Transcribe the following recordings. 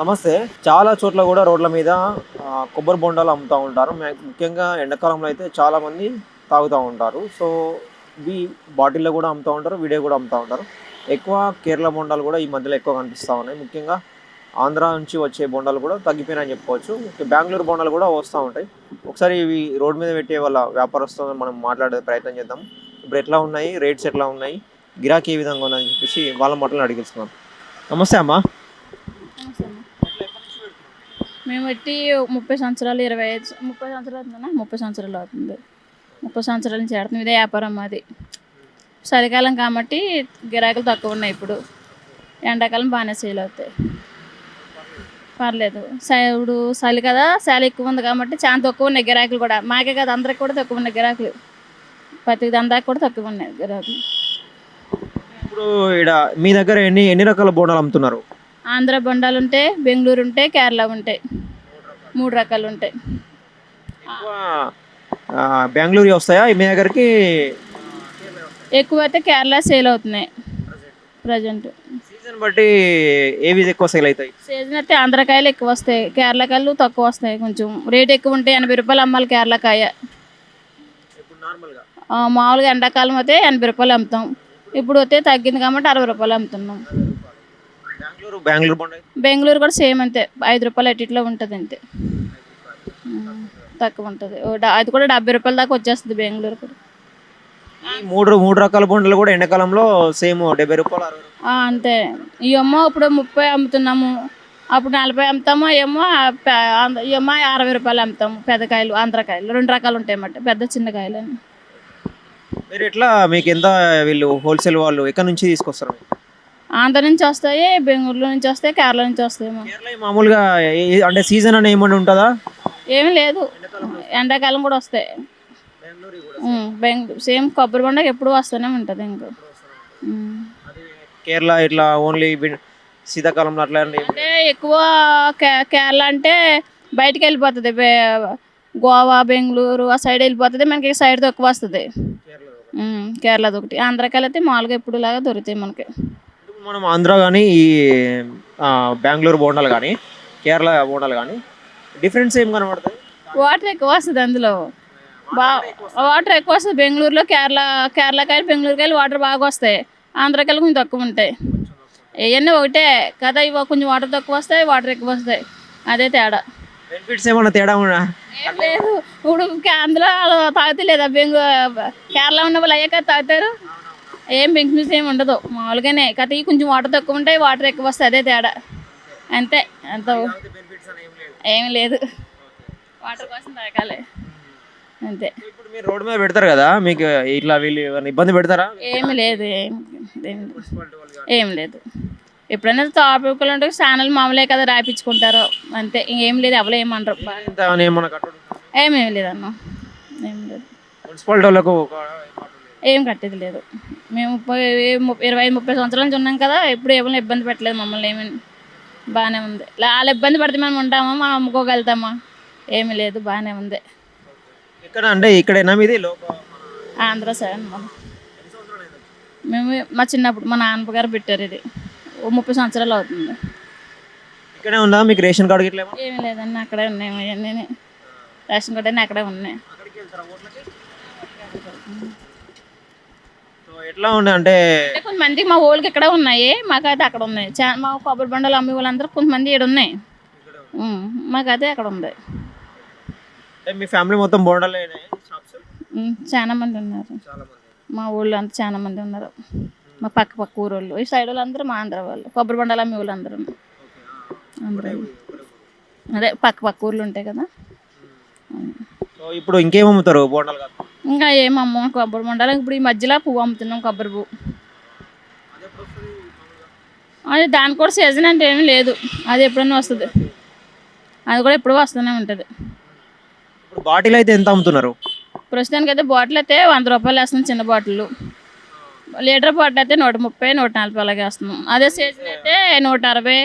నమస్తే. చాలా చోట్ల కూడా రోడ్ల మీద కొబ్బరి బొండాలు అమ్ముతూ ఉంటారు. ముఖ్యంగా ఎండాకాలంలో అయితే చాలామంది తాగుతూ ఉంటారు. సో ఇవి బాటిల్లో కూడా అమ్ముతూ ఉంటారు వీడియో కూడా అమ్ముతూ ఉంటారు. ఎక్కువ కేరళ బొండాలు కూడా ఈ మధ్యలో ఎక్కువ కనిపిస్తూ ఉన్నాయి. ముఖ్యంగా ఆంధ్ర నుంచి వచ్చే బొండాలు కూడా తగ్గిపోయినాయని చెప్పుకోవచ్చు. బెంగళూరు బొండాలు కూడా వస్తూ ఉంటాయి. ఒకసారి ఇవి రోడ్ మీద పెట్టే వాళ్ళ వ్యాపారస్తులతో మనం మాట్లాడే ప్రయత్నం చేద్దాం. ఇప్పుడు ఎట్లా ఉన్నాయి? రేట్స్ ఎట్లా ఉన్నాయి? గిరాకీ ఏ విధంగా ఉందని చెప్పేసి వాళ్ళ మాటలను అడిగిస్తున్నాం నమస్తే అమ్మా. మేము పెట్టి ముప్పై సంవత్సరాలు ఇరవై ఐదు ముప్పై సంవత్సరాలు అవుతుందన్నా? ముప్పై సంవత్సరాలు అవుతుంది. ముప్పై సంవత్సరాల నుంచి ఆడుతుంది ఇదే వ్యాపారం మాది. చలికాలం కాబట్టి గిరాకులు తక్కువ ఉన్నాయి ఇప్పుడు. ఎండాకాలం బాగానే సేల్ అవుతాయి. పర్లేదు. స- ఇప్పుడు చలి కదా చలి ఎక్కువ ఉంది కాబట్టి చాలా తక్కువ ఉన్నాయి గిరాకులు కూడా. మాకే కదా అందరికి కూడా తక్కువ ఉన్నాయి గిరాకులు. ప్రతి దందాకి కూడా తక్కువ ఉన్నాయి గిరాకులు. ఇప్పుడు ఇక్కడ మీ దగ్గర ఎన్ని ఎన్ని రకాల బోనాలు అమ్ముతున్నారు? ఆంధ్ర బొండాలు ఉంటాయి బెంగళూరు ఉంటాయి కేరళ ఉంటాయి మూడు రకాలు ఉంటాయి. బెంగళూరు వస్తాయా? మీ దగ్గరికి ఎక్కువ అయితే కేరళ సేల్ అవుతున్నాయి. ప్రజెంట్. సీజన్ బట్టి ఏవి ఎక్కువ సేల్ అవుతాయి? సీజన్ అయితే ఆంధ్రకాయలు ఎక్కువ వస్తాయి. కేరళకాయలు తక్కువ వస్తాయి కొంచెం. రేట్ ఎక్కువ ఉంటాయి ఎనభై రూపాయలు అమ్మాలి కేరళకాయ మామూలుగా ఎండాకాలం అయితే ఎనభై రూపాయలు అమ్ముతాం. ఇప్పుడు అయితే తగ్గింది కాబట్టి అరవై రూపాయలు అమ్ముతున్నాం. బెంగళూరు బెంగళూరు బొండాయి బెంగళూరు కూడా సేమ్ అంతే. ఐదు రూపాయలు అటు ఇట్లా ఉంటుంది అంతే. తక్కువ ఉంటుంది. అది కూడా డెబ్బై రూపాయల దాకా వచ్చేస్తుంది బెంగళూరు కూడా. ఈ మూడు మూడు రకాల బొండలు కూడా ఎండాకాలంలో సేమ్ డెబ్బై రూపాయలు అరవై అంతే. ఇవేమో ఇప్పుడు ముప్పై అమ్ముతున్నాము. అప్పుడు నలభై అమ్ముతాము ఏమో ఏమో అరవై రూపాయలు అమ్ముతాము పెద్ద కాయలు ఆంధ్రకాయలు రెండు రకాలు ఉంటాయి అన్నమాట పెద్ద చిన్న కాయలు అని మీరు ఎట్లా మీకు ఎంత వీళ్ళు హోల్సేల్ వాళ్ళు ఎక్కడి నుంచి తీసుకొస్తారు? ఆంధ్ర నుంచి వస్తాయి బెంగళూరు నుంచి వస్తాయి కేరళ నుంచి వస్తాయేమో. కేరళ మామూలుగా ఏ- అంటే సీజన్ అని ఏమైనా ఉంటుందా? ఏమీ లేదు. ఎండాకాలం కూడా వస్తాయి. బెంగళూరు సేమ్ కొబ్బరి బొండ ఎప్పుడు వస్తూనే ఉంటుంది ఇంకా. కేరళ ఇట్లా ఓన్లీ శీతాకాలంలో అట్లా అంటే అంటే ఎక్కువ కే- కేరళ అంటే బయటికి వెళ్ళిపోతుంది. బే- గోవా బెంగళూరు ఆ సైడ్ వెళ్ళిపోతుంది. మనకి ఈ సైడ్ తక్కువ వస్తుంది. కేరళది ఒకటి. ఆంధ్రకాయలు అయితే మామూలుగా ఎప్పుడు లాగా దొరుకుతాయి మనకి. మనం ఆంధ్ర కానీ ఈ బెంగళూరు బోండాలు కానీ కేరళ బోండాలు కానీ డిఫరెన్స్ ఏం కనబడుతుంది వాటర్ ఎక్కువ వస్తుంది అందులో. బా వాటర్ ఎక్కువ వస్తుంది బెంగళూరులో కేరళ కేరళ కాయలు బెంగళూరు కాయలు వాటర్ బాగా వస్తాయి. ఆంధ్రకాయలు కొంచెం తక్కువ ఉంటాయి. ఇవన్నీ ఒకటే కదా ఇవి కొంచెం వాటర్ తక్కువ వస్తాయి వాటర్ ఎక్కువ వస్తాయి. అదే తేడా. బెనిఫిట్స్ ఏమన్నా తేడా ఉన్నా? ఏం లేదు. ఇప్పుడు అందులో తాగుతే లేదా బెంగళూరు కేరళ ఉన్న వాళ్ళు అయ్యాక తాగుతారు. ఏం బెంక్యూస్ ఏమి ఉండదు. మామూలుగానే ఇవి కొంచెం వాటర్ తక్కువ ఉంటాయి వాటర్ ఎక్కువ వస్తాయి అదే తేడా. అంతే. అంత ఏమి లేదు. వాటర్ కోసం తాగాలి. అంతే. ఇప్పుడు మీరు రోడ్డు మీద పెడతారు కదా మీకు ఇట్లా వీళ్ళు ఇబ్బంది పెడతారా? ఏమి లేదు ఏం లేదు. ఎప్పుడైనా తాపికలు ఉంటే ఛానల్ మామూలే కదా రాయించుకుంటారు అంతే. ఇంకేం లేదు ఎవరు ఏమనరు. కట్టడం? ఏమేమి లేదు అన్న ఏం లేదు. మున్సిపాలిటీ వాళ్ళకు ఏం కట్టేది లేదు. మేము ఇరవై ముప్పై సంవత్సరాల నుంచి ఉన్నాం కదా ఎప్పుడు ఎవరిని ఇబ్బంది పెట్టలేదు మమ్మల్ని ఏమి బాగానే ఉంది. వాళ్ళు ఇబ్బంది పడితే మనం ఉంటామా మనం అమ్ముకోగలుగుతామా? ఏమీ లేదు బాగానే ఉంది. ఎక్కడ అంటే ఇక్కడేనా మీది? లోక ఆంధ్ర సార్. మేము మా చిన్నప్పుడు మా నాన్నగారు పెట్టారు ఇది. ఓ ముప్పై సంవత్సరాలు అవుతుంది. ఇక్కడే ఉందా? మీకు రేషన్ కార్డు ఇట్లా? ఏమీ? లేదండి అక్కడే ఉన్నాయి అవన్నీ. రేషన్ కార్డు అన్నీ అక్కడే ఉన్నాయి. ఎట్లా ఉండే? అంటే అంటే కొంతమందికి మా ఊళ్ళకి ఇక్కడ ఉన్నాయి. మాకైతే అక్కడ ఉన్నాయి. చా మా కొబ్బరి బండలు అమ్మే వాళ్ళందరూ కొంతమంది ఇక్కడ ఉన్నాయి. ఉమ్, మాకైతే అక్కడ ఉంది. అంటే మీ ఫ్యామిలీ మొత్తం బోండాలే షాప్స్? ఉమ్, చాలా మంది ఉన్నారు. చాలా మంది మా ఊళ్ళో అంతా చాలా మంది ఉన్నారు. మా పక్క పక్క ఊరోళ్ళు. ఈ సైడ్ వాళ్ళందరూ మా ఆంధ్ర వాళ్ళు. కొబ్బరి బండలు అమ్మే వాళ్ళు అందరూ. అందరూ అదే పక్క పక్క ఊర్లు ఉంటాయి కదా. సో ఇప్పుడు ఇంకేం అమ్ముతారు బోండాలు ఇంకా ఏం అమ్మం కొబ్బరి బండాలు. ఇప్పుడు ఈ మధ్యలో పువ్వు అమ్ముతున్నాం కొబ్బరి పువ్వు. అది దానికి కూడా సీజన్ అంటే ఏమీ లేదు. అది ఎప్పుడైనా వస్తుంది. అది కూడా ఎప్పుడూ వస్తూనే ఉంటుంది. ఇప్పుడు బాటిల్ అయితే ఎంత అమ్ముతున్నారు? ప్రస్తుతానికి అయితే బాటిల్ అయితే వంద రూపాయలు వేస్తున్నాం చిన్న బాటిల్ లీటర్ బాటిల్ అయితే నూట ముప్పై నూట నలభై అలాగే వేస్తున్నాం. అదే సీజన్ అయితే నూట అరవై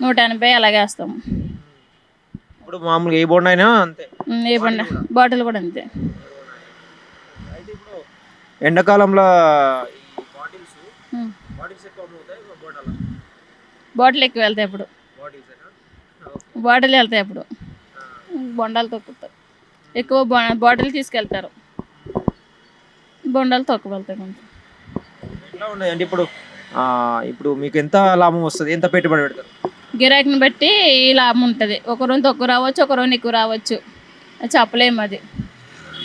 నూట ఎనభై అలాగే వేస్తాం. ఇప్పుడు మామూలుగా ఏ బోండా అయినా అంతే. ఉమ్, ఏ బండ బాటిల్ కూడా అంతే. ఎండాకాలంలో బాటిల్స్. బాటిల్స్ ఎక్కువ అమ్ముతాయి బోండాల బాటిల్. ఎక్కువ వెళ్తాయి ఇప్పుడు బాటిల్స్ బాటిల్ వెళ్తాయి అప్పుడు. బొండాలు తొక్కుతారు. ఎక్కువ బా- బాటిల్ తీసుకెళ్తారు. బొండాలు తక్కువ వెళ్తాయి కొంచెం. ఎట్లా ఉన్నాయి? అంటే ఇప్పుడు ఆ, ఇప్పుడు మీకు ఎంత లాభం వస్తుంది? ఎంత పెట్టుబడి పెడతారు? గిరాకీని బట్టి ఈ లాభం ఉంటుంది. ఒక రోజు తక్కువ రావచ్చు ఒక రోజు ఎక్కువ రావచ్చు. అది చెప్పలేము అది.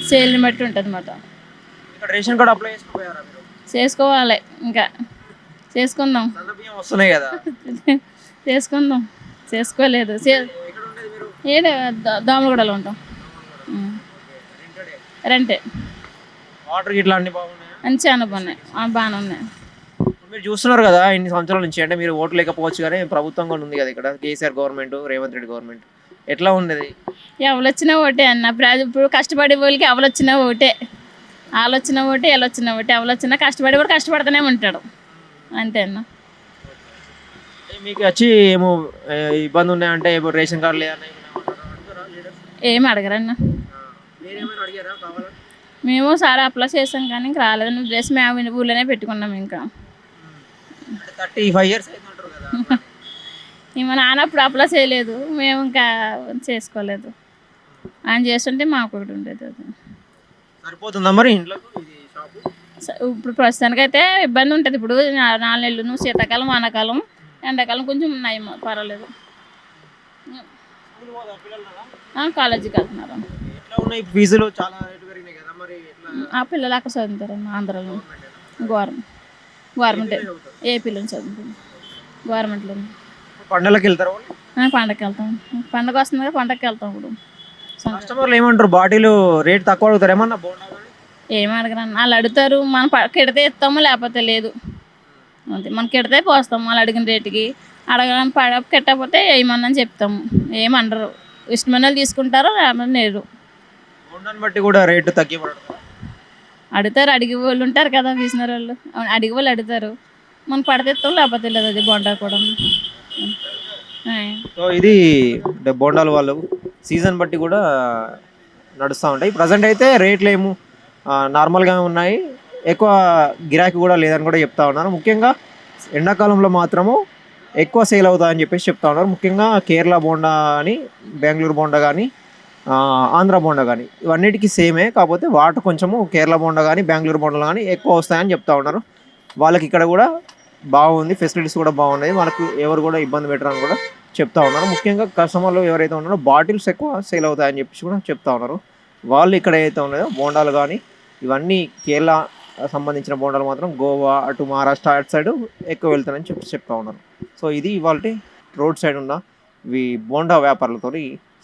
సేల్ని బట్టి ఉంటుంది అన్నమాట ఇక్కడ రేషన్ కార్డు అప్లై చేసుకోపోయారా మీరు? చేసుకోవాలి ఇంకా చేసుకుందాం. బియ్యం వస్తున్నాయి కదా. చేసుకుందాం. చేసుకోలేదు. చే- ఎక్కడ ఉండేది మీరు? ఏడే దో- దోమలగూడలో ఉంటాం. రెంటే. వాటర్ గిట్లా అన్ని బాగున్నాయా? అని చాలా బాగున్నాయి. ఆ, బాగానే ఉన్నాయి. ఇప్పుడు మీరు చూస్తున్నారు కదా ఇన్ని సంవత్సరాల నుంచి అంటే మీరు ఓటు లేకపోవచ్చు కానీ ప్రభుత్వం కూడా ఉంది కదా ఇక్కడ. KCR government Revanth Reddy government. ఎట్లా ఉండేది ఎవరు వచ్చినా ఒకటే అన్న. ప్ర- ఇప్పుడు కష్టపడే వాళ్ళకి ఎవరు వచ్చినా ఒకటే వచ్చినా ఒకటే వచ్చినా ఒకటే ఎవరు వచ్చినా కష్టపడే వాడు కష్టపడుతూనే ఉంటాడు. అంతే అన్న. మీకు వచ్చి ఏమో ఏ, ఇబ్బంది ఉన్నాయంటే ఏమో రేషన్ కార్డు లేదన్నా ఏం అడగరన్న. మీరేమైనా అడిగారా కావాలా? మేము సార్ అప్లై చేసాం కానీ ఇంకా రాలేదు డ్రెస్ మేము ఊళ్ళోనే పెట్టుకున్నాం ఇంకా. థర్టీ ఫైవ్ ఇయర్స్ అవుతుంటారు కదా. మా నాన్న అప్పుడు అప్లై చేయలేదు. మేము ఇంకా చేసుకోలేదు. ఆయన చేస్తుంటే మాకు ఒకటి ఉండేది అది. సరిపోతుందా మరి ఇంట్లో ఇప్పుడు ప్రస్తుతానికైతే ఇబ్బంది ఉంటుంది. ఇప్పుడు నాలుగు నెలలు శీతాకాలం వానాకాలం ఎండాకాలం కొంచెం ఉన్నాయి పర్వాలేదు. కాలేజీకి వెళ్తున్నారు. ఫీజులు చాలా కదా మరి ఆ పిల్లలు అక్కడ చదువుతారు ఆంధ్రాలో. గవర్నమెంట్. గవర్నమెంట్. ఏపీలో చదువుతుంది గవర్నమెంట్లో పండగకి వెళ్తారు పండగకి వెళ్తాం. పండగ వస్తుంది కదా పండగకి వెళ్తాం ఇప్పుడు. కస్టమర్లు ఏమంటారు? బాటిల్ రేట్ తక్కువ అడుగుతారు. ఏమన్నా? ఏం అడగరన్న. వాళ్ళు అడుగుతారు మనం కెడితే ఇస్తాము లేకపోతే లేదు. అంతే. మనం కెడితే పోస్తాం వాళ్ళు అడిగిన రేటుకి. అడగడం పడ కెట్టకపోతే ఏమన్నా చెప్తాము. ఏమనరు ఇష్టమైన వాళ్ళు తీసుకుంటారు లేకపోతే లేదు. బట్టి కూడా రేటు తగ్గి అడుగుతారు. అడిగే వాళ్ళు ఉంటారు కదా బిజినెస్ వాళ్ళు. అడిగే వాళ్ళు అడుగుతారు. మనం పడితే లేకపోతే లేదు. అది బొండా కూడా. సో ఇది బోండాలు వాళ్ళు. సీజన్ బట్టి కూడా నడుస్తూ ఉంటాయి. ప్రజెంట్ అయితే రేట్లు ఏమో నార్మల్గా ఉన్నాయి. ఎక్కువ గిరాకీ కూడా లేదని కూడా చెప్తా ఉన్నారు. ముఖ్యంగా ఎండాకాలంలో మాత్రము ఎక్కువ సేల్ అవుతాయని చెప్పేసి చెప్తా ఉన్నారు. ముఖ్యంగా కేరళ బోండా కానీ బెంగళూరు బోండా కానీ ఆంధ్ర బోండా కానీ ఇవన్నిటికీ సేమే. కాకపోతే వాటర్ కొంచెము కేరళ బోండా కానీ బెంగళూరు బోండాలు కానీ ఎక్కువ వస్తాయని చెప్తా ఉన్నారు. వాళ్ళకి ఇక్కడ కూడా బాగుంది ఫెసిలిటీస్ కూడా బాగున్నాయి. మనకు ఎవరు కూడా ఇబ్బంది పెట్టరని కూడా చెప్తా ఉన్నారు. ముఖ్యంగా కస్టమర్లు ఎవరైతే ఉన్నారో బాటిల్స్ ఎక్కువ సేల్ అవుతాయని చెప్పేసి కూడా చెప్తా ఉన్నారు. వాళ్ళు ఇక్కడ ఏదైతే ఉన్నాయో బోండాలు కానీ ఇవన్నీ కేరళ సంబంధించిన బోండాలు మాత్రం గోవా అటు మహారాష్ట్ర అటు సైడ్ ఎక్కువ వెళ్తారని చెప్పి చెప్తా ఉన్నారు. సో ఇది ఇవాళ రోడ్ సైడ్ ఉన్న ఈ బోండా వ్యాపారులతో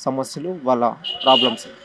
సమస్యలు వాళ్ళ ప్రాబ్లమ్స్